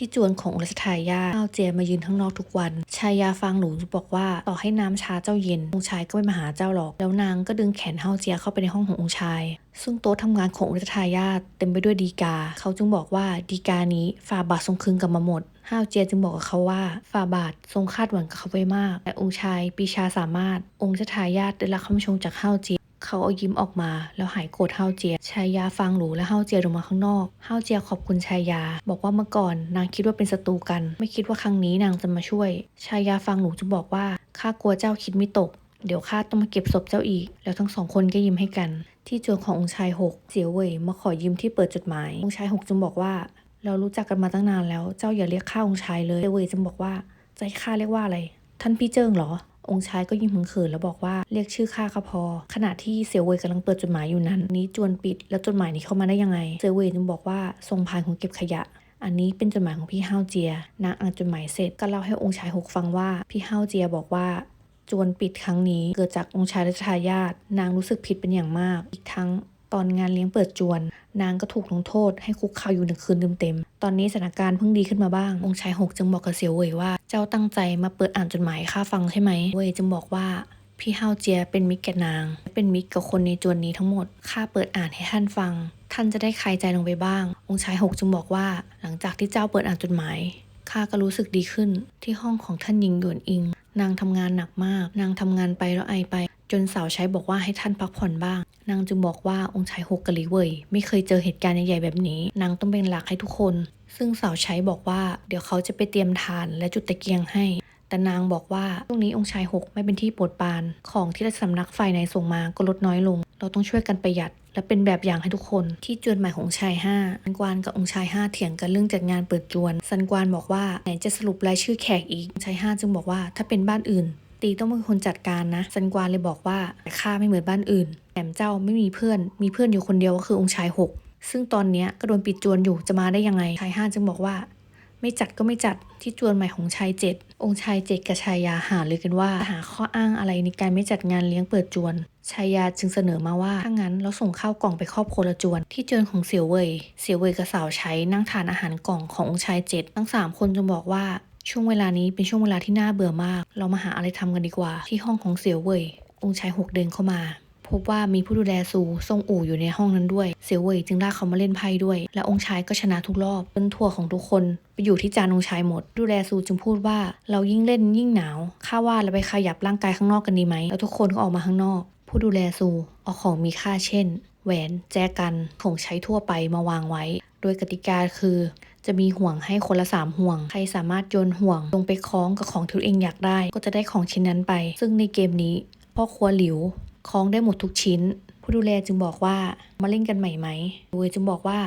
ที่จวนขององค์รัชทายาเฮาเจมายืนข้างนอกทุกวัน ชายาฟังหลูบอกว่าต่อให้น้ำชาเจ้าเย็นองค์ชายก็ไม่มาหาเจ้าหรอก แล้วนางก็ดึงแขนเฮาเจียเข้าไปในห้องขององค์ชาย ซึ่งโต๊ะทำงานขององค์รัชทายาเต็มไปด้วยดีกา เขาจึงบอกว่าดีกานี้ฝ่าบาททรงคืนกลับมาหมดฮาวเจียจึงบอกกับเขาว่าฝ่าบาททรงคาดหวังกับเขาไว้มาก แต่องค์ชายปีชาสามารถองค์รัชทายาทได้รับคำชมจากฮาวเจีย เขาเอายิ้มออกมา แล้วหายโกรธเฮาเจีย ชายาฟังหรูและเฮาเจียลงมาข้างนอก เฮาเจียขอบคุณชายา บอกว่าเมื่อก่อนนางคิดว่าเป็นศัตรูกัน ไม่คิดว่าครั้งนี้นางจะมาช่วย ชายาฟังหรูจะบอกว่าข้ากลัวเจ้าคิดไม่ตก เดี๋ยวข้าต้องมาเก็บศพเจ้าอีก แล้วทั้งสองคนก็ยิ้มให้กัน ที่จวนขององค์ชายหกเสียวเว่ยมาขอยิ้มที่เปิดจดหมาย องค์ชายหกจึงบอกว่า เรารู้จักกันมาตั้งนานแล้ว เจ้าอย่าเรียกข้าองค์ชายเลยเสียวเว่ยจึงบอกว่าให้ข้าเรียกว่าอะไร ท่านพี่เจิ้งเหรอ องค์ชายก็ยิ้มเขินแล้วบอกว่าเรียกชื่อข้าก็พอ ขณะที่เซียวเวยกำลังเปิดจดหมายอยู่นั้น นี้จวนปิดแล้วจดหมายนี้เข้ามาได้ยังไงเซียวเวยจึงบอกว่าส่งผ่านของเก็บขยะอันนี้เป็นจดหมายของพี่ฮาวเจียนางอ่านจดหมายเสร็จก็เล่าให้องค์ชายหกฟังว่าพี่ฮาวเจียบอกว่าจวนปิดครั้งนี้เกิดจากองค์ชายและทายาทนางรู้สึกผิดเป็นอย่างมาก อีกทั้ง ตอนงานเลี้ยงเปิดจวน นางก็ถูกลงโทษให้คุกเข่าอยู่หนึ่งคืนเต็มๆตอนนี้สถานการณ์เพิ่งดีขึ้นมาบ้าง องค์ชายหกจึงบอกกับเสียวเว่ยว่า เจ้าตั้งใจมาเปิดอ่านจดหมายข้าฟังใช่ไหม เว่ยจึงบอกว่าพี่เฮาเจียเป็นมิตรแก่นาง เป็นมิตรกับคนในจวนนี้ทั้งหมด ข้าเปิดอ่านให้ท่านฟัง ท่านจะได้คลายใจลงไปบ้าง องค์ชายหกจึงบอกว่า หลังจากที่เจ้าเปิดอ่านจดหมาย ข้าก็รู้สึกดีขึ้นที่ห้องของท่านหญิงหยวนอิง นางทำงานหนักมาก นางทำงานไปแล้วไอไป จนสาวใช้บอกว่าให้ท่านพักผ่อนบ้าง นางจึงบอกว่าองค์ชายหกกะลีเว่ยไม่เคยเจอเหตุการณ์ใหญ่ๆแบบนี้ นางต้องเป็นหลักให้ทุกคน ซึ่งสาวใช้บอกว่าเดี๋ยวเขาจะไปเตรียมทานและจุดตะเกียงให้ แต่นางบอกว่าช่วงนี้องค์ชายหกไม่เป็นที่โปรดปราน ของที่สำนักฝ่ายในส่งมาก็ลดน้อยลง เราต้องช่วยกันประหยัด และเป็นแบบอย่างให้ทุกคน ที่จวนหมายของค์ชายห้าซันกวานกับองค์ชายห้าเถียงกันเรื่องจัดงานเปิดจวนซันกวานบอกว่าไหนจะสรุปรายชื่อแขกอีกองค์ชายห้าจึงบอกว่าถ้าเป็นบ้านอื่น ตีต้องเป็นคนจัดการนะซันกวานเลยบอกว่าแต่ข้าไม่เหมือนบ้านอื่นแถมเจ้าไม่มีเพื่อน มีเพื่อนอยู่คนเดียวก็คือองค์ชายหกซึ่งตอนนี้ก็โดนปิดจวนอยู่จะมาได้ยังไงชายห้าจึงบอกว่า ไม่จัดก็ไม่จัดที่จวนใหม่ของชายเจ็ดองค์ชายเจ็ดกับชายาหาเลยกันว่า หาข้ออ้างอะไรในการไม่จัดงานเลี้ยงเปิดจวนชายาจึงเสนอมาว่าถ้างั้นเราส่งข้าวกล่องไปครอบครัวละจวน ที่จวนของเสี่ยวเว่ยเสี่ยวเว่ยกับสาวใช้นั่งทานอาหารกล่องขององค์ชายเจ็ดทั้งสามคนจึงบอกว่า ช่วงเวลานี้เป็นช่วงเวลาที่น่าเบื่อมาก เรามาหาอะไรทำกันดีกว่า ที่ห้องของเสี่ยวเว่ยองค์ชายหกเดินเข้ามาพบว่ามีผู้ดูแลซูทรงอู่อยู่ในห้องนั้นด้วย เสี่ยวเว่ยจึงลากเขามาเล่นไพ่ด้วย และองค์ชายก็ชนะทุกรอบจนทั่วของทุกคนไปอยู่ที่จานองค์ชายหมด ดูแลซูจึงพูดว่าเรายิ่งเล่นยิ่งหนาวข้าว่าเราไปขยับร่างกายข้างนอกกันดีไหม แล้วทุกคนก็ออกมาข้างนอก ผู้ดูแลซูเอาของมีค่าเช่น แหวน แจกันของใช้ทั่วไปมาวางไว้ โดยกติกาคือจะมีห่วงให้คนละสามห่วง ใครสามารถโยนห่วง ลงไปคล้องกับของที่ตัวเองอยากได้ ก็จะได้ของชิ้นนั้นไป ซึ่งในเกมนี้พ่อครัวหลิวคล้องได้หมดทุกชิ้น ผู้ดูแลจึงบอกว่ามาเล่นกันใหม่ไหมเวยจึงบอกว่า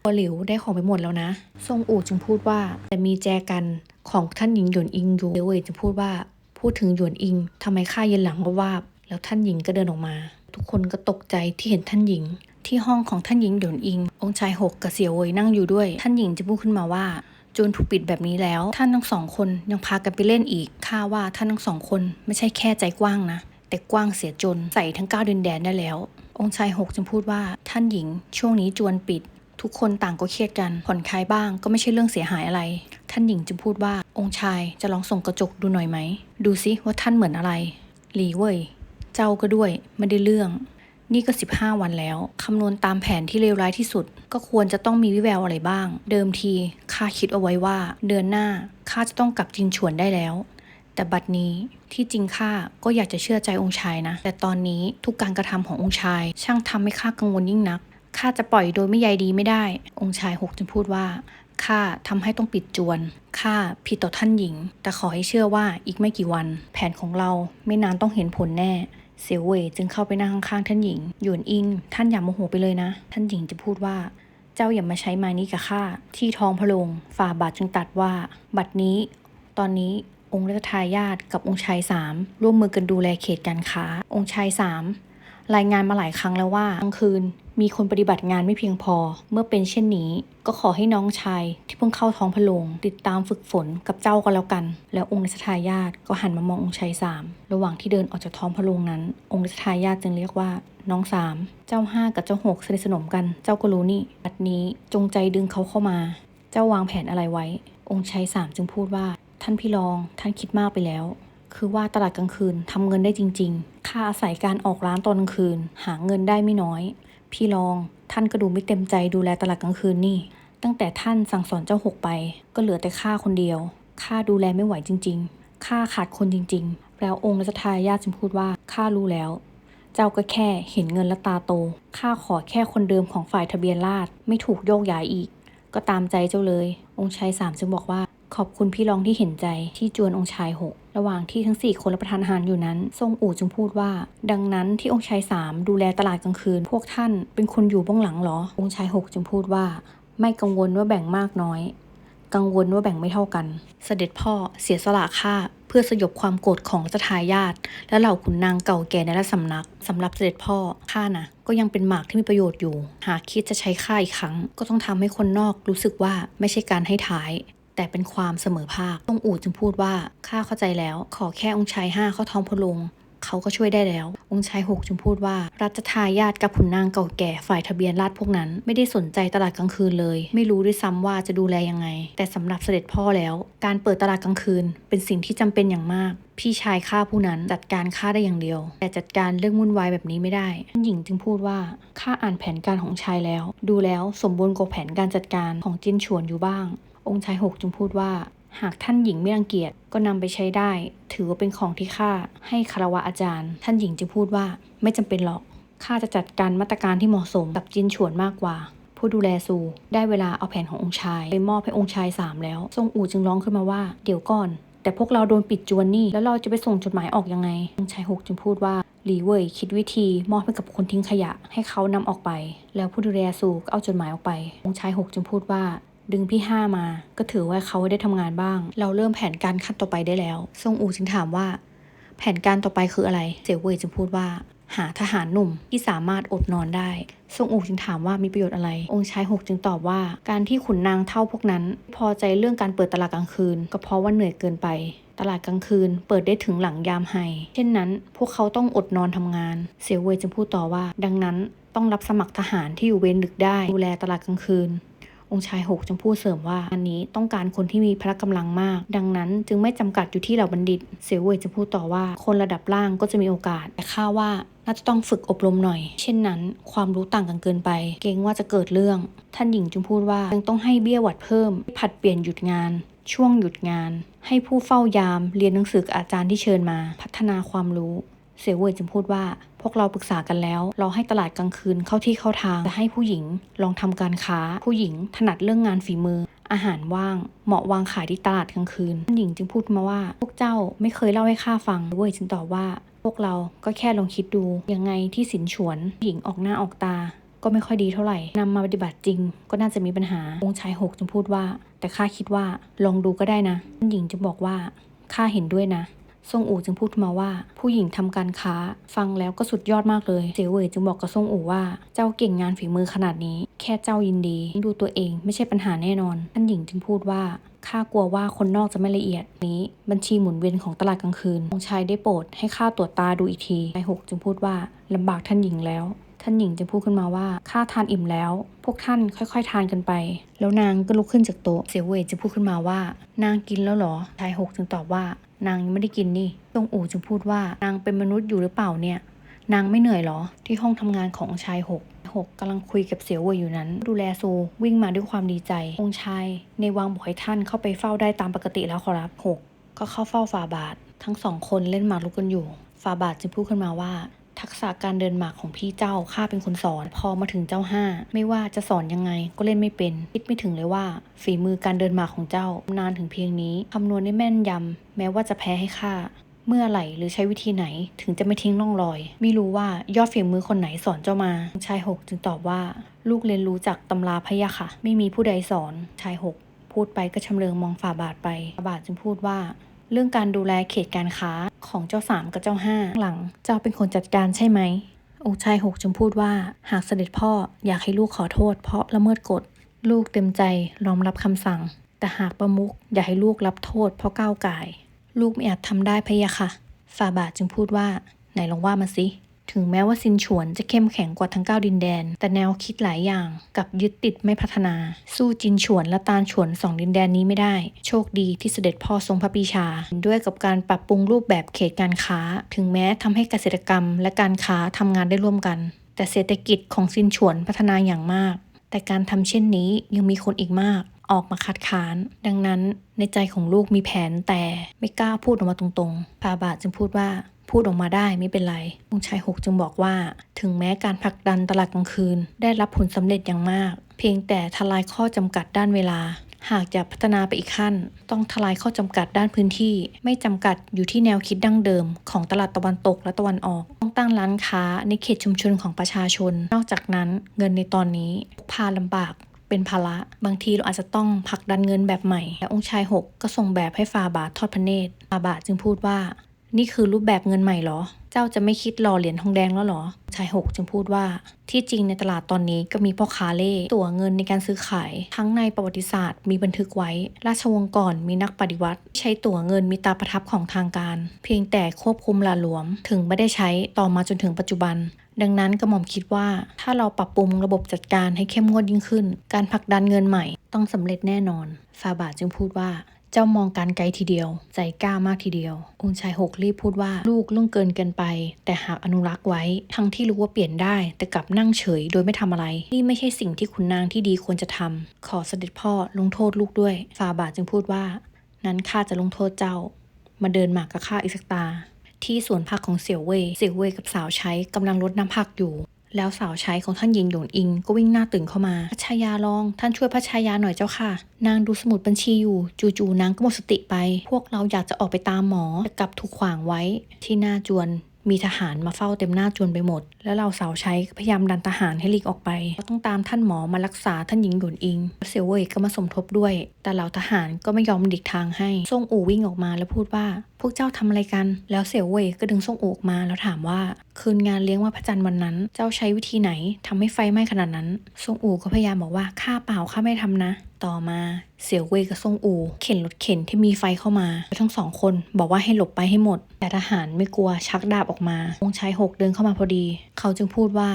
ครัวหลิวได้ของไปหมดแล้วนะทรงอู่จึงพูดว่าแต่มีแจกันของท่านหญิงหยวนอิงอยู่เวยจึงพูดว่าพูดถึงหยวนอิงทำไมข้าเย็นหลังว่าวาบแล้วท่านหญิงก็เดินออกมา ทุกคนก็ตกใจที่เห็นท่านหญิง ที่ห้องของท่านหญิงหยวนอิง องค์ชายหกกับเสี่ยวเวยนั่งอยู่ด้วย ท่านหญิงจะพูดขึ้นมาว่าจนถูกปิดแบบนี้แล้ว ท่านทั้งสองคนยังพากันไปเล่นอีกข้าว่าท่านทั้งสองคนไม่ใช่แค่ใจกว้างนะ แต่กว้างเสียจนใส่ทั้งก้าดินแดนได้แล้ว องค์ชายหกจึงพูดว่าท่านหญิง ช่วงนี้จวนปิด ทุกคนต่างก็เครียดกันผ่อนคลายบ้างก็ไม่ใช่เรื่องเสียหายอะไร ท่านหญิงจึงพูดว่าองค์ชายจะลองส่งกระจกดูหน่อยไหมดูซิว่าท่านเหมือนอะไรหลีเว่ยเจ้าก็ด้วยไม่ได้เรื่อง นี่ก็ 15 วันแล้ว คำนวณตามแผนที่เลวร้ายที่สุด ก็ควรจะต้องมีวิแววอะไรบ้าง เดิมทีข้าคิดเอาไว้ว่า เดือนหน้าข้าจะต้องกลับจินฉวนได้แล้ว แต่บัดนี้ที่จริงข้าก็อยากจะเชื่อใจองค์ชายนะ แต่ตอนนี้ทุกการกระทำขององค์ชาย ช่างทำให้ข้ากังวลยิ่งนักข้าจะปล่อยโดยไม่ใยดีไม่ได้ องค์ชายหกจึงพูดว่าข้าทำให้ต้องปิดจวนข้าผิดต่อท่านหญิง แต่ขอให้เชื่อว่าอีกไม่กี่วัน แผนของเราไม่นานต้องเห็นผลแน่ เสียวเว่ยจึงเข้าไปนั่งข้างๆท่านหญิง หยวนอิง ท่านอย่าโมโหไปเลยนะ ท่านหญิงจะพูดว่า เจ้าอย่ามาใช้มานี้กับข้า ที่ท้องพระโรงฝ่าบาทจึงตัดว่า บัดนี้ ตอนนี้องค์รัชทายาทกับองค์ชายสามร่วมมือกันดูแลเขตการค้า องค์ชายสามรายงานมาหลายครั้งแล้วว่ากลางคืน มีคนปฏิบัติงานไม่เพียงพอ เมื่อเป็นเช่นนี้ ก็ขอให้น้องชายที่เพิ่งเข้าท้องพระโรงติดตามฝึกฝนกับเจ้าก็แล้วกัน แล้วองค์รัชทายาทก็หันมามององค์ชายสามระหว่างที่เดินออกจากท้องพระโรงนั้น องค์รัชทายาทจึงเรียกว่าน้องสาม เจ้าห้ากับเจ้าหกสนิทสนมกัน เจ้าก็รู้นี่บัดนี้จงใจดึงเขาเข้ามา เจ้าวางแผนอะไรไว้ องค์ชัยสามจึงพูดว่า ท่านพี่รอง ท่านคิดมากไปแล้ว คือว่าตลาดกลางคืนทำเงินได้จริง ๆ ค่าอาศัยการออกร้านตอนกลางคืน หาเงินได้ไม่น้อย พี่รอง ท่านก็ดูไม่เต็มใจดูแลตลาดกลางคืนนี่ ตั้งแต่ท่านสั่งสอนเจ้าหกไป ก็เหลือแต่ข้าคนเดียวข้าดูแลไม่ไหวจริง ๆข้าขาดคนจริง ๆ แล้วองค์รัชทายาทจึงพูดว่าข้ารู้แล้ว เจ้าก็แค่เห็นเงินและตาโตข้าขอแค่คนเดิมของฝ่ายทะเบียนราษฎรไม่ถูกโยกย้ายอีก ก็ตามใจเจ้าเลย องค์ชายสามจึงบอกว่า ขอบคุณพี่รองที่เห็นใจที่จวนองค์ชายหก ระหว่างที่ทั้งสี่คนรับประทานอาหารอยู่นั้น ทรงอู่จึงพูดว่า ดังนั้นที่องค์ชายสามดูแลตลาดกลางคืน พวกท่านเป็นคนอยู่บ้องหลังเหรอ องค์ชายหกจึงพูดว่า ไม่กังวลว่าแบ่งมากน้อย กังวลว่าแบ่งไม่เท่ากัน เสด็จพ่อเสียสละข้าเพื่อสยบความโกรธของรัชทายาทและเหล่าขุนนางเก่าแก่ในราชสำนักสำหรับเสด็จพ่อข้านะก็ยังเป็นหมากที่มีประโยชน์อยู่ หากคิดจะใช้ข้าอีกครั้ง ก็ต้องทำให้คนนอกรู้สึกว่าไม่ใช่การให้ท้าย แต่เป็นความเสมอภาคต้องอู่จึงพูดว่าข้าเข้าใจแล้ว ขอแค่องค์ชายห้าเข้าท้องพระโรงเขาก็ช่วยได้แล้ว องค์ชายหกจึงพูดว่า รัชทายาทกับขุนนางเก่าแก่ฝ่ายทะเบียนราษฎร์พวกนั้น ไม่ได้สนใจตลาดกลางคืนเลย ไม่รู้ด้วยซ้ำว่าจะดูแลยังไง แต่สำหรับเสด็จพ่อแล้ว การเปิดตลาดกลางคืน เป็นสิ่งที่จำเป็นอย่างมาก พี่ชายข้าผู้นั้นจัดการข้าได้อย่างเดียว แต่จัดการเรื่องวุ่นวายแบบนี้ไม่ได้ท่านหญิงจึงพูดว่าข้าอ่านแผนการของชายแล้ว ดูแล้วสมบูรณ์กว่าแผนการจัดการของจินฉวนอยู่บ้าง องค์ชายหกจึงพูดว่า หากท่านหญิงไม่รังเกียจก็นำไปใช้ได้ ถือว่าเป็นของที่ข้าให้คารวะอาจารย์ ท่านหญิงจึงพูดว่าไม่จำเป็นหรอกข้าจะจัดการมาตรการที่เหมาะสมกับจินฉวนมากกว่า ผู้ดูแลซูได้เวลาเอาแผนขององค์ชายไปมอบให้องค์ชายสามแล้วทรงอู่จึงร้องขึ้นมาว่าเดี๋ยวก่อน แต่พวกเราโดนปิดจวนนี่แล้วเราจะไปส่งจดหมายออกยังไง องค์ชายหกจึงพูดว่าหลีเว่ยคิดวิธีมอบให้กับคนทิ้งขยะให้เขานำออกไป แล้วผู้ดูแลซูก็เอาจดหมายออกไป องค์ชายหกจึงพูดว่า ดึงพี่ห้ามา ก็ถือว่าเขาได้ทำงานบ้าง เราเริ่มแผนการขั้นต่อไปได้แล้วทรงอูจึงถามว่า แผนการต่อไปคืออะไร เสี่ยวเว่ยจึงพูดว่า หาทหารหนุ่มที่สามารถอดนอนได้ทรงอูจึงถามว่ามีประโยชน์อะไร องค์ชายหกจึงตอบว่า การที่ขุนนางเท่าพวกนั้น พอใจเรื่องการเปิดตลาดกลางคืน ก็เพราะว่าเหนื่อยเกินไป ตลาดกลางคืน เปิดได้ถึงหลังยามไฮเช่นนั้น พวกเขาต้องอดนอนทำงาน เสี่ยวเว่ยจึงพูดต่อว่า ดังนั้นต้องรับสมัครทหารที่อยู่เวรดึกได้ดูแลตลาดกลางคืน องค์ชายหกจึงพูดเสริมว่าอันนี้ต้องการคนที่มีพละกำลังมาก ดังนั้นจึงไม่จำกัดอยู่ที่เหล่าบัณฑิต เสวยจะพูดต่อว่า คนระดับล่างก็จะมีโอกาส แต่ข้าว่าน่าจะต้องฝึกอบรมหน่อย เช่นนั้น ความรู้ต่างกันเกินไป เกรงว่าจะเกิดเรื่อง ท่านหญิงจึงพูดว่ายังต้องให้เบี้ยหวัดเพิ่ม ผัดเปลี่ยนหยุดงาน ช่วงหยุดงาน ให้ผู้เฝ้ายาม เรียนหนังสืออาจารย์ที่เชิญมา พัฒนาความรู้ เสวยจึงพูดว่า พวกเราปรึกษากันแล้ว เราให้ตลาดกลางคืนเข้าที่เข้าทางจะให้ผู้หญิงลองทำการค้า ผู้หญิงถนัดเรื่องงานฝีมือ อาหารว่าง เหมาะวางขายที่ตลาดกลางคืนท่านหญิงจึงพูดมาว่า พวกเจ้าไม่เคยเล่าให้ข้าฟังเวยจึงตอบว่า พวกเราก็แค่ลองคิดดูยังไงที่สินฉวนหญิงออกหน้าออกตา ก็ไม่ค่อยดีเท่าไหร่นำมาปฏิบัติจริง ก็น่าจะมีปัญหาองค์ชายหกจึงพูดว่า แต่ข้าคิดว่าลองดูก็ได้นะท่านหญิงจึงบอกว่าข้าเห็นด้วยนะ ทรงอู่จึงพูดมาว่า ผู้หญิงทำการค้า ฟังแล้วก็สุดยอดมากเลยเจ๋วเว่ยจึงบอกกับทรงอู่ว่า เจ้าเก่งงานฝีมือขนาดนี้ แค่เจ้ายินดี ดูตัวเองไม่ใช่ปัญหาแน่นอนท่านหญิงจึงพูดว่าข้ากลัวว่าคนนอกจะไม่ละเอียดนี้บัญชีหมุนเวียนของตลาดกลางคืนองชายได้โปรดให้ข้าตรวจตาดูอีกทีนายหกจึงพูดว่าลำบากท่านหญิงแล้ว ท่านหญิงจึงพูดขึ้นมาว่าข้าทานอิ่มแล้ว พวกท่านค่อย ๆ ทานกันไป แล้วนางก็ลุกขึ้นจากโต๊ะเสียวเวยจึงพูดขึ้นมาว่า นางกินแล้วหรอชายหกจึงตอบว่า นางยังไม่ได้กินนี่ตงอู่จึงพูดว่านางเป็นมนุษย์อยู่หรือเปล่าเนี่ย นางไม่เหนื่อยเหรอ ที่ห้องทำงานของชายหกหกกำลังคุยกับเสียวเว่ยอยู่นั้น ดูแลซูวิ่งมาด้วยความดีใจ องค์ชาย ในวังบอกให้ท่านเข้าไปเฝ้าได้ตามปกติแล้วขอรับหกก็เข้าเฝ้าฟาบาท ทั้งสองคนเล่นหมากรุกกันอยู่ฟาบาทจึงพูดขึ้นมาว่า ทักษะการเดินหมากของพี่เจ้าข้าเป็นคนสอน พอมาถึงเจ้าห้าไม่ว่าจะสอนยังไงก็เล่นไม่เป็น คิดไม่ถึงเลยว่า ฝีมือการเดินหมากของเจ้านานถึงเพียงนี้คำนวณได้แม่นยำแม้ว่าจะแพ้ให้ข้าเมื่อไหร่หรือใช้วิธีไหนถึงจะไม่ทิ้งร่องรอย ไม่รู้ว่ายอดฝีมือคนไหนสอนเจ้ามาชายหกจึงตอบว่า ลูกเรียนรู้จากตำราพะยะค่ะ ไม่มีผู้ใดสอนชายหกพูดไปก็ชำเลืองมองฝ่าบาทไปฝ่าบาทจึงพูดว่า เรื่องการดูแลเขตการค้าของเจ้าสามกับเจ้าห้าหลังเจ้าเป็นคนจัดการใช่ไหม องค์ชายหกจึงพูดว่า หากเสด็จพ่ออยากให้ลูกขอโทษ เพราะละเมิดกฎ ลูกเต็มใจยอมรับคำสั่ง แต่หากประมุขอยากให้ลูกรับโทษเพราะก้าวไก่ ลูกไม่อาจทำได้พะยะค่ะ ฝ่าบาทจึงพูดว่า ไหนลองว่ามาสิ ถึงแม้ว่าซินฉวนจะเข้มแข็งกว่าทั้งเก้าดินแดน แต่แนวคิดหลายอย่างกับยึดติดไม่พัฒนา สู้จินฉวนและตาลฉวนสองดินแดนนี้ไม่ได้ โชคดีที่เสด็จพ่อทรงพระปีชา ด้วยกับการปรับปรุงรูปแบบเขตการค้า ถึงแม้ทำให้เกษตรกรรม และการค้าทำงานได้ร่วมกัน แต่เศรษฐกิจของซินฉวนพัฒนาอย่างมาก แต่การทำเช่นนี้ยังมีคนอีกมากออกมาคัดค้าน ดังนั้นในใจของลูกมีแผนแต่ไม่กล้าพูดออกมาตรงๆ พาบาทจึงพูดว่า พูดออกมาได้ไม่เป็นไรองค์ชายหกจึงบอกว่า ถึงแม้การผลักดันตลาดกลางคืน ได้รับผลสำเร็จอย่างมาก เพียงแต่ทลายข้อจำกัดด้านเวลา หากจะพัฒนาไปอีกขั้น ต้องทลายข้อจำกัดด้านพื้นที่ ไม่จำกัดอยู่ที่แนวคิดดั้งเดิม ของตลาดตะวันตกและตะวันออก ต้องตั้งร้านค้าในเขตชุมชนของประชาชน นอกจากนั้นเงินในตอนนี้พาลำบากเป็นภาระบางทีเราอาจจะต้องผลักดันเงินแบบใหม่ และองค์ชายหกก็ส่งแบบให้ฟาบาททอดพระเนตรฟาบาทจึงพูดว่า นี่คือรูปแบบเงินใหม่เหรอ เจ้าจะไม่คิดรอเหรียญทองแดงแล้วเหรอ ชายหกจึงพูดว่า ที่จริงในตลาดตอนนี้ก็มีพ่อค้าเล่ตั๋วเงินในการซื้อขาย ทั้งในประวัติศาสตร์มีบันทึกไว้ ราชวงศ์ก่อนมีนักปฏิวัติ ใช้ตั๋วเงินมีตาประทับของทางการ เพียงแต่ควบคุมหลาหลวม ถึงไม่ได้ใช้ต่อมาจนถึงปัจจุบันดังนั้นกระหม่อมคิดว่าถ้าเราปรับปรุงระบบจัดการให้เข้มงวดยิ่งขึ้น การผลักดันเงินใหม่ต้องสำเร็จแน่นอน ฟาบาจึงพูดว่า เจ้ามองการไกลทีเดียว ใจกล้ามากทีเดียว องค์ชายหกรีบพูดว่าลูกล่วงเกินเกินไป แต่หากอนุรักษ์ไว้ ทั้งที่รู้ว่าเปลี่ยนได้ แต่กลับนั่งเฉยโดยไม่ทำอะไร นี่ไม่ใช่สิ่งที่ขุนนางที่ดีควรจะทำขอเสด็จพ่อลงโทษลูกด้วยฟาบาทจึงพูดว่า นั้นข้าจะลงโทษเจ้า มาเดินหมากกับข้าอีกสักตา ที่สวนผักของเสี่ยวเว่ยเสี่ยวเว่ยกับสาวใช้กำลังรดน้ำผักอยู่ แล้วสาวใช้ของท่านหญิงหยวนอิงก็วิ่งหน้าตื่นเข้ามาพระชายาลอง ท่านช่วยพระชายาหน่อยเจ้าค่ะ นางดูสมุดบัญชีอยู่จู่ๆนางก็หมดสติไป พวกเราอยากจะออกไปตามหมอแต่กลับถูกขวางไว้ที่หน้าจวนมีทหารมาเฝ้าเต็มหน้าจวนไปหมด แล้วเราสาวใช้พยายามดันทหารให้หลีกออกไปเราต้องตามท่านหมอมารักษาท่านหญิงหยวนอิง เสี่ยวเว่ยก็มาสมทบด้วย แต่เหล่าทหารก็ไม่ยอมหลีกทางให้ ซ่งอู่วิ่งออกมาแล้วพูดว่าพวกเจ้าทำอะไรกัน แล้วเสี่ยวเว่ยก็ดึงซ่งอูอกมาแล้วถามว่า คืนงานเลี้ยงว่าพระจันทร์วันนั้น เจ้าใช้วิธีไหนทำให้ไฟไหม้ขนาดนั้นซ่งอูก็พยายามบอกว่าข้าเปล่าข้าไม่ทำนะ ต่อมาเสี่ยวเว่ยกับซ่งอูเข็นรถเข็นที่มีไฟเข้ามาทั้งสองคนบอกว่าให้หลบไปให้หมด แต่ทหารไม่กลัวชักดาบออกมาองค์ชายหกเดินเข้ามาพอดี เขาจึงพูดว่า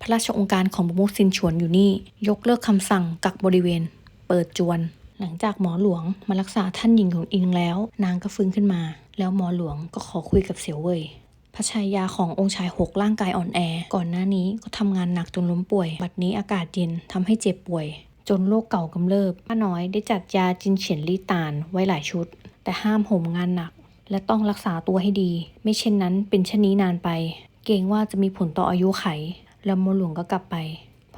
พระราชองค์การของประมุขซินฉวนอยู่นี่ ยกเลิกคำสั่งกักบริเวณ เปิดจวน หลังจากหมอหลวงมารักษาท่านหญิงของอิงแล้ว นางก็ฟื้นขึ้นมา แล้วหมอหลวงก็ขอคุยกับเสี่ยวเว่ยพระชายาขององค์ชายหกร่างกายอ่อนแอ ก่อนหน้านี้ก็ทำงานหนักจนล้มป่วย บัดนี้อากาศเย็นทำให้เจ็บป่วย จนโรคเก่ากำเริบป้าน้อยได้จัดยาจินเฉียนลี่ตานไว้หลายชุด แต่ห้ามห่มงานหนัก และต้องรักษาตัวให้ดี ไม่เช่นนั้นเป็นเช่นนี้นานไป เกรงว่าจะมีผลต่ออายุไข แล้วหมอหลวงก็กลับไป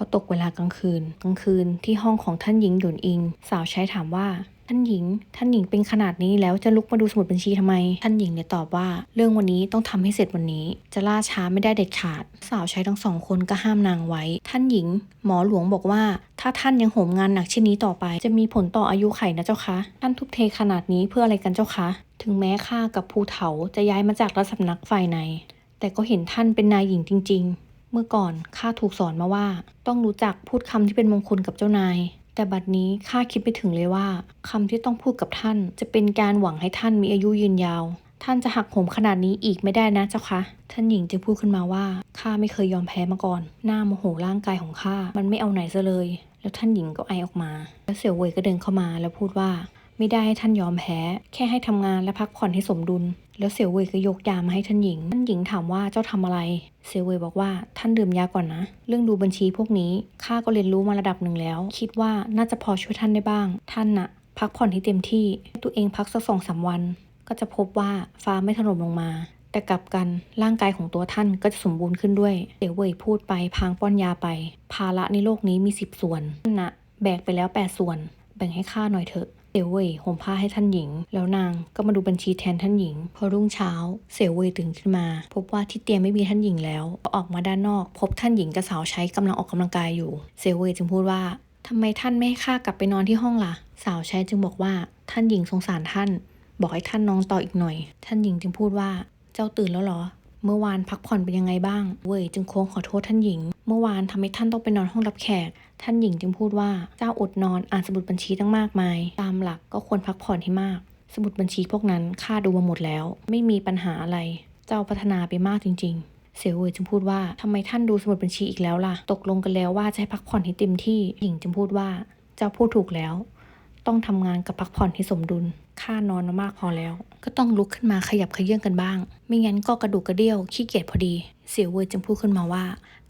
พอตกเวลากลางคืน กลางคืนที่ห้องของท่านหญิงหยวนอิง สาวใช้ถามว่าท่านหญิง ท่านหญิงเป็นขนาดนี้แล้วจะลุกมาดูสมุดบัญชีทำไม ท่านหญิงเนี่ยตอบว่า เรื่องวันนี้ต้องทำให้เสร็จวันนี้ จะล่าช้าไม่ได้เด็ดขาด สาวใช้ทั้งสองคนก็ห้ามนางไว้ ท่านหญิง หมอหลวงบอกว่า ถ้าท่านยังโหมงานหนักเช่นนี้ต่อไป จะมีผลต่ออายุไขนะเจ้าคะ ท่านทุบเทขนาดนี้เพื่ออะไรกันเจ้าคะ ถึงแม้ข้ากับภูเถาจะย้ายมาจากรัฐสำนักฝ่ายใน แต่ก็เห็นท่านเป็นนายหญิงจริง ๆ เมื่อก่อนข้าถูกสอนมาว่า ต้องรู้จักพูดคำที่เป็นมงคลกับเจ้านาย แต่บัดนี้ข้าคิดไปถึงเลยว่าคำที่ต้องพูดกับท่าน จะเป็นการหวังให้ท่านมีอายุยืนยาว ท่านจะหักโหมขนาดนี้อีกไม่ได้นะเจ้าคะท่านหญิงจึงพูดขึ้นมาว่าข้าไม่เคยยอมแพ้มาก่อน หน้าโมโหร่างกายของข้ามันไม่เอาไหนซะเลย แล้วท่านหญิงก็ไอออกมา แล้วเสี่ยวเว่ยก็เดินเข้ามาแล้วพูดว่า ไม่ได้ให้ท่านยอมแพ้ แค่ให้ทำงานและพักผ่อนให้สมดุล แล้วเสี่ยวเว่ยก็ยกยามาให้ท่านหญิง ท่านหญิงถามว่าเจ้าทำอะไร เสี่ยวเว่ยบอกว่าท่านดื่มยาก่อนนะ เรื่องดูบัญชีพวกนี้ข้าก็เรียนรู้มาระดับหนึ่งแล้ว คิดว่าน่าจะพอช่วยท่านได้บ้าง ท่านน่ะ พักผ่อนให้เต็มที่ ตัวเองพักสักสองสามวัน ก็จะพบว่าฟ้าไม่ถล่มลงมาแต่กลับกันร่างกายของตัวท่านก็จะสมบูรณ์ขึ้นด้วยเสียวเว่ยพูดไปพางป้อนยาไป ภาระในโลกนี้มีสิบส่วนท่านน่ะแบกไปแล้วแปดส่วน แบ่งให้ข้าหน่อยเถอะ เสี่ยวเว่ยห่มผ้าให้ท่านหญิง แล้วนางก็มาดูบัญชีแทนท่านหญิง พอรุ่งเช้า เสี่ยวเว่ยตื่นขึ้นมา พบว่าที่เตียงไม่มีท่านหญิงแล้วออกมาด้านนอก พบท่านหญิงกับสาวใช้กำลังออกกำลังกายอยู่ เสี่ยวเว่ยจึงพูดว่าทำไมท่านไม่ให้ข้ากลับไปนอนที่ห้องล่ะ สาวใช้จึงบอกว่าท่านหญิงสงสารท่าน บอกให้ท่านนอนต่ออีกหน่อย ท่านหญิงจึงพูดว่า เจ้าตื่นแล้วเหรอ เมื่อวานพักผ่อนเป็นยังไงบ้าง เว่ยจึงโค้งขอโทษท่านหญิง เมื่อวานทำให้ท่านต้องไปนอนห้องรับแขก ท่านหญิงจึงพูดว่าเจ้าอดนอนอ่านสมุดบัญชีตั้งมากมาย ตามหลักก็ควรพักผ่อนให้มาก สมุดบัญชีพวกนั้นข้าดูมาหมดแล้ว ไม่มีปัญหาอะไร เจ้าพัฒนาไปมากจริง ๆ เสี่ยวเว่ยจึงพูดว่าทำไมท่านดูสมุดบัญชีอีกแล้วล่ะ ตกลงกันแล้วว่าจะให้พักผ่อนให้เต็มที่หญิงจึงพูดว่า เจ้าพูดถูกแล้วต้องทำงานกับพักผ่อนให้สมดุล ค่านอนมามากพอแล้ว ก็ต้องลุกขึ้นมาขยับขยื่นกันบ้าง ไม่งั้นก็กระดูกกระเดี่ยวขี้เกียจพอดี เสี่ยวเว่ยจึงพูดขึ้นมาว่า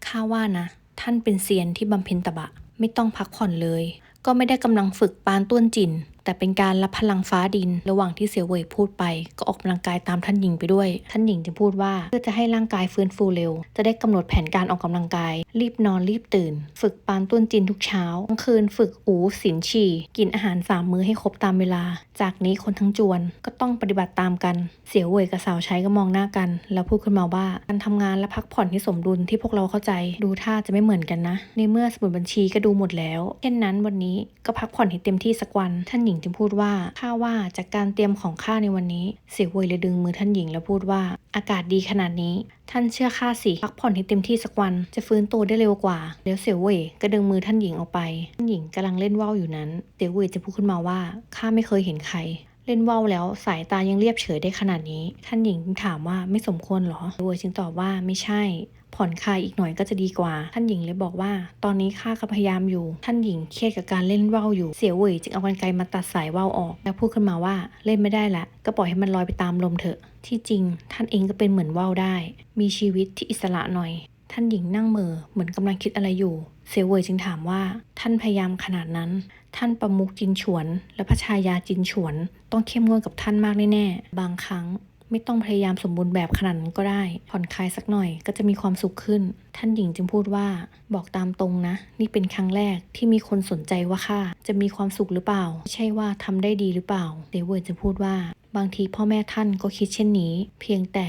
ข้าว่านะ ท่านเป็นเซียนที่บำเพ็ญตบะ ไม่ต้องพักผ่อนเลย ก็ไม่ได้กำลังฝึกปานต้วนจิน แต่เป็นการรับพลังฟ้าดิน ระหว่างที่เสี่ยวเว่ยพูดไป ก็ออกกำลังกายตามท่านหญิงไปด้วย ท่านหญิงจึงพูดว่าเพื่อจะให้ร่างกายฟื้นฟูเร็ว จะได้กำหนดแผนการออกกำลังกาย รีบนอนรีบตื่น ฝึกปานต้นจินทุกเช้ากลางคืนฝึกอูสินฉี่กินอาหารสามมื้อให้ครบตามเวลา จากนี้คนทั้งจวนก็ต้องปฏิบัติตามกัน เสี่ยวเว่ยกับสาวใช้ก็มองหน้ากัน แล้วพูดขึ้นมาว่าการทำงานและพักผ่อนที่สมดุลที่พวกเราเข้าใจ ดูท่าจะไม่เหมือนกันนะ ในเมื่อสมุดบัญชีก็ดูหมดแล้วเช่นนั้นวันนี้ก็พักผ่อนให้เต็มที่สักวัน ท่านหญิงจึงพูดว่าข้าว่าจากการเตรียมของข้าในวันนี้ เสี่ยวเวยเลยดึงมือท่านหญิงแล้วพูดว่า อากาศดีขนาดนี้ ท่านเชื่อข้าสิพักผ่อนให้เต็มที่สักวัน จะฟื้นตัวได้เร็วกว่าแล้วเสี่ยวเวยก็ดึงมือท่านหญิงออกไป ท่านหญิงกำลังเล่นว่าวอยู่นั้น เสี่ยวเวยจะพูดขึ้นมาว่าข้าไม่เคยเห็นใครเล่นว่าวแล้วสายตายังเรียบเฉยได้ขนาดนี้ ท่านหญิงถามว่าไม่สมควรเหรอเสี่ยวเวยจึงตอบว่าไม่ใช่ ผ่อนคลายอีกหน่อยก็จะดีกว่า ท่านหญิงเลยบอกว่า ตอนนี้ข้าก็พยายามอยู่ ท่านหญิงเครียดกับการเล่นว่าวอยู่ เสียวเว่ยจึงเอากรรไกรมาตัดสายว่าวออก แล้วพูดขึ้นมาว่าเล่นไม่ได้ละ ก็ปล่อยให้มันลอยไปตามลมเถอะ ที่จริง ท่านเองก็เป็นเหมือนว่าวได้ มีชีวิตที่อิสระหน่อย ท่านหญิงนั่งเมอเหมือนกำลังคิดอะไรอยู่ เสียวเว่ยจึงถามว่า ท่านพยายามขนาดนั้น ท่านประมุขจินฉวน และพระชายาจินฉวน ต้องเข้มงวดกับท่านมากแน่ๆบางครั้ง ไม่ต้องพยายามสมบูรณ์แบบขนาดนั้นก็ได้ ผ่อนคลายสักหน่อยก็จะมีความสุขขึ้น ท่านหญิงจึงพูดว่าบอกตามตรงนะ นี่เป็นครั้งแรกที่มีคนสนใจว่าข้าจะมีความสุขหรือเปล่าไม่ใช่ว่าทำได้ดีหรือเปล่าเดวเวิร์ดจึงพูดว่า บางทีพ่อแม่ท่านก็คิดเช่นนี้ เพียงแต่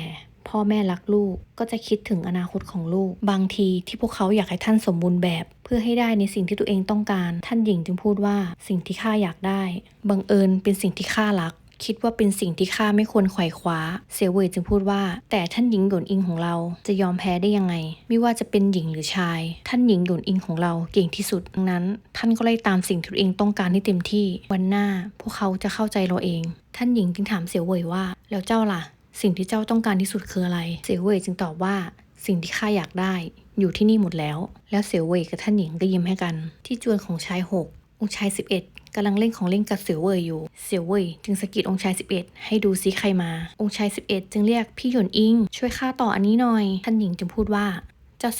พ่อแม่รักลูกก็จะคิดถึงอนาคตของลูก บางทีที่พวกเขาอยากให้ท่านสมบูรณ์แบบ เพื่อให้ได้ในสิ่งที่ตัวเองต้องการ ท่านหญิงจึงพูดว่าสิ่งที่ข้าอยากได้บังเอิญเป็นสิ่งที่ข้ารัก คิดว่าเป็นสิ่งที่ข้าไม่ควรไขว่คว้า เสียเว่ยจึงพูดว่า แต่ท่านหญิงหยวนอิงของเราจะยอมแพ้ได้ยังไง ไม่ว่าจะเป็นหญิงหรือชาย ท่านหญิงหยวนอิงของเราเก่งที่สุดดังนั้น ท่านก็ไล่ตามสิ่งที่ตัวเองต้องการให้เต็มที่ วันหน้า พวกเขาจะเข้าใจเราเอง ท่านหญิงจึงถามเสียวเว่ยว่า แล้วเจ้าล่ะ สิ่งที่เจ้าต้องการที่สุดคืออะไร เสียวเว่ยจึงตอบว่า สิ่งที่ข้าอยากได้ อยู่ที่นี่หมดแล้ว แล้วเสียวเว่ยกับท่านหญิงก็ยิ้มให้กัน ที่จวนของชายหกองชาย11 กำลังเล่นของเล่นกับเสี่ยวเว่ยอยู่ เสี่ยวเว่ยจึงสะกิดองค์ชาย 11 ให้ดูซิใครมา องค์ชาย 11 จึงเรียกพี่หยวนอิง ช่วยข้าต่ออันนี้หน่อย ท่านหญิงจึงพูดว่า เจ้า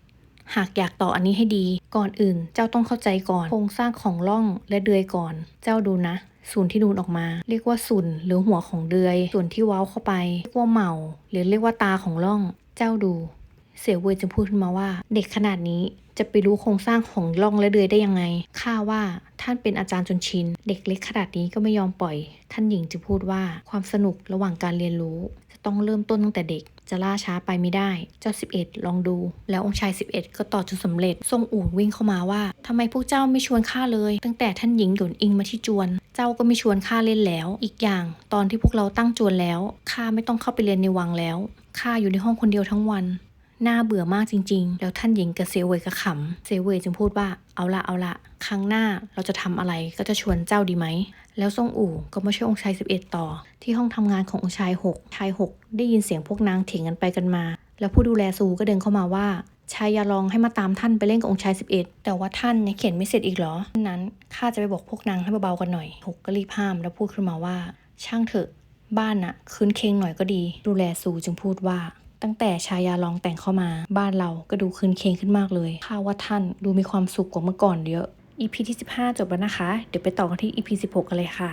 11หากอยากต่ออันนี้ให้ดี ก่อนอื่น เจ้าต้องเข้าใจก่อน โครงสร้างของร่องและเดือยก่อน เจ้าดูนะ ส่วนที่นูนออกมา เรียกว่าสุนหรือหัวของเดือย ส่วนที่เว้าเข้าไป เรียกว่าเหมา หรือเรียกว่าตาของร่อง เจ้าดู เสี่ยวเวยจึงพูดขึ้นมาว่า เด็กขนาดนี้จะไปรู้โครงสร้างของร่องและเดือยได้ยังไง ข้าว่าท่านเป็นอาจารย์จนชิน เด็กเล็กขนาดนี้ก็ไม่ยอมปล่อย ท่านหญิงจึงพูดว่าความสนุกระหว่างการเรียนรู้ จะต้องเริ่มต้นตั้งแต่เด็ก จะล่าช้าไปไม่ได้ เจ้า 11 ลองดู แล้วองค์ชาย 11 ก็ต่อจนสำเร็จ ทรงอู่วิ่งเข้ามาว่าทำไมพวกเจ้าไม่ชวนข้าเลย ตั้งแต่ท่านหญิงหยวนอิงมาที่จวน เจ้าก็ไม่ชวนข้าเล่นแล้ว อีกอย่าง ตอนที่พวกเราตั้งจวนแล้วข้าไม่ต้องเข้าไปเรียนในวังแล้วข้าอยู่ในห้องคนเดียวทั้งวัน น่าเบื่อมากจริง ๆ แล้วท่านหญิงกับเซเวยก็ขำเซเวยจึงพูดว่าเอาละเอาละครั้งหน้าเราจะทำอะไรก็จะชวนเจ้าดีไหม แล้วซ่งอู่ก็มาช่วยองค์ชาย 11 ต่อ ที่ห้องทำงานขององค์ชาย 6 ชาย 6 ได้ยินเสียงพวกนางเถียงกันไปกันมา แล้วผู้ดูแลซูก็เดินเข้ามาว่าชายยาลองให้มาตามท่านไปเล่นกับองค์ชาย 11 แต่ว่าท่านยังเขียนไม่เสร็จอีกเหรอนั้นข้าจะไปบอกพวกนางให้เบาๆกันหน่อยหกก็รีบห้ามแล้วพูดขึ้นมาว่า ช่างเถอะ บ้านน่ะคืนเคงหน่อยก็ดี ดูแลซูจึงพูดว่า ตั้งแต่ชายาลองแต่งเข้ามา บ้านเราก็ดูคืนเคงขึ้นมากเลยข้าว่าท่านดูมีความสุขกว่าเมื่อก่อนเยอะ EP ที่ 15 จบแล้วนะคะ เดี๋ยวไปต่อกันที่ EP 16 กันเลยค่ะ